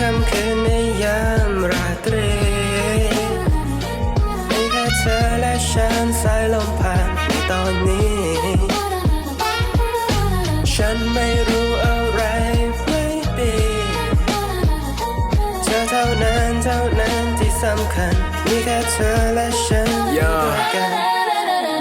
ค่ำคืนในยามราตรีมีแค่เธอและฉันสายลมผ่านในตอนนี้ ฉันไม่รู้อะไรไม่ดีเธอเท่านั้นเท่านั้นที่สำคัญ มีแค่เธอและฉัน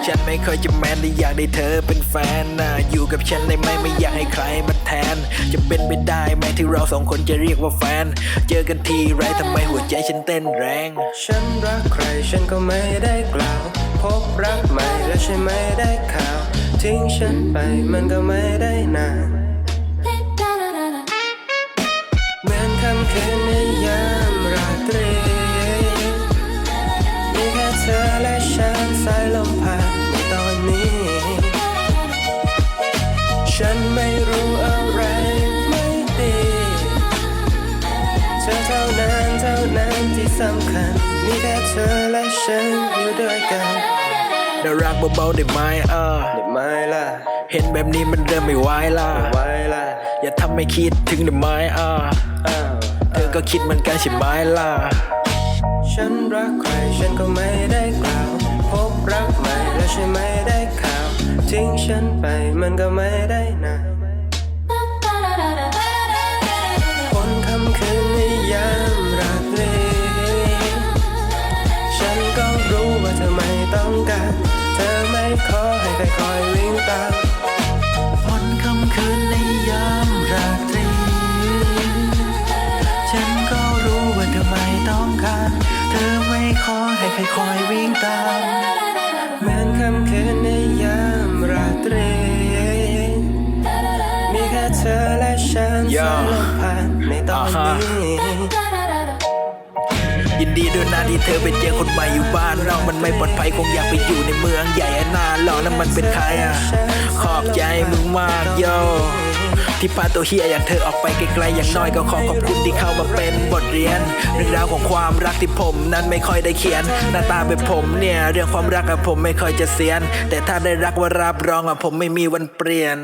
ฉันไม่ค่อยจะแมนแต่อยากได้เธอเป็นแฟนนะอยู่กับฉันได้ไหมไม่อยากให้ใครมาแทน จะเป็นไปได้ไหมที่เราสองคนจะเรียกว่าแฟน เจอกันทีไรทำไมหัวใจฉันเต้นแรง ฉันรักใครฉันก็ไม่ได้กล่าว พบรักใหม่และฉันไม่ได้ข่าว ทิ้งฉันไปมันก็ไม่ได้นาน นั้นเท่านั้นที่สำคัญ มีแค่เธอและฉันอยู่ด้วยกันน่ารักเบาๆได้ไหมเออได้ไหมล่ะ เห็นแบบนี้มันเริ่มไม่ไหวล่ะไว้ล่ะ อย่าทำให้คิดถึงได้ไหมเอออ้าวเธอก็คิดเหมือนกันใช่ไหมล่ะ ฉันรักใครฉันก็ไม่ได้กล่าว พบรักใหม่และฉันไม่ได้ข่าว ทิ้งฉันไปมันก็ไม่ได้นา การเธอไม่ขอให้ใครคอยวิ่งตามวันค่ำคืนในยามราตรี ฉันก็รู้ว่าเธอไม่ต้องการ เธอไม่ขอให้ใครคอยวิ่งตามเหมือนค่ำคืนในยามราตรีมีแค่เธอและฉันย่าสายลมผ่านในตอนอ่าฮะนี้ ยินดีด้วยนะที่เธอไปเจอคนใหม่อยู่บ้านนอกมันไม่ปลอดภัยคงอยากไปอยู่ในเมืองใหญ่อะนาหลอกแล้วมันเป็นใครอะขอบใจมึงมากโยที่พาตัวเฮียอย่างเธอออกไปไกลๆอย่างน้อยก็ขอขอบคุณที่เข้ามาเป็นบทเรียน เรื่องราวของความรักที่ผมนั้นไม่ค่อยได้เขียน หน้าตาเป็นผมเนี่ยเรื่องความรักอะผมไม่ค่อยจะเสียน แต่ถ้าได้รักว่ารับรองอะผมไม่มีวันเปลี่ยน